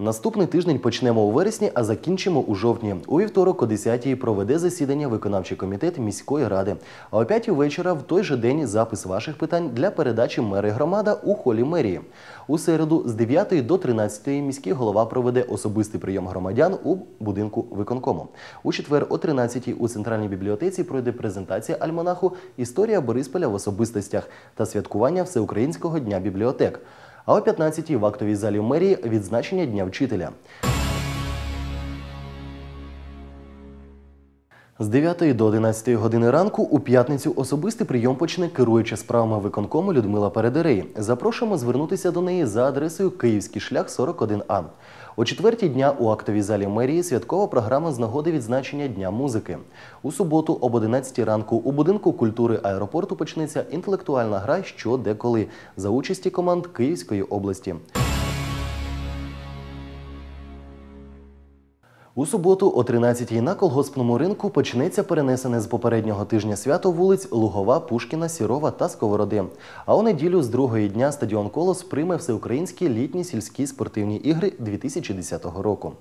Наступний тиждень почнемо у вересні, а закінчимо у жовтні. У вівторок о 10-й проведе засідання виконавчий комітет міської ради. А о 5-й вечора в той же день запис ваших питань для передачі мери громада у холі мерії. У середу з 9 до 13 міський голова проведе особистий прийом громадян у будинку виконкому. У четвер о 13 у центральній бібліотеці пройде презентація альманаху Історія Борисполя в особистостях та святкування Всеукраїнського дня бібліотек. А о 15 в актовій залі мерії відзначення Дня вчителя. З 9 до 11 години ранку у п'ятницю особистий прийом почне керуюча справами виконкому Людмила Передерей. Запрошуємо звернутися до неї за адресою Київський шлях 41А. О четвертій дня у актовій залі мерії святкова програма з нагоди відзначення Дня музики. У суботу об 11 ранку у будинку культури аеропорту почнеться інтелектуальна гра Що де коли за участі команд Київської області. У суботу о 13-й на колгоспному ринку почнеться перенесене з попереднього тижня свято вулиць Лугова, Пушкіна, Сірова та Сковороди. А у неділю з другої дня стадіон Колос прийме всеукраїнські літні сільські спортивні ігри 2010 року.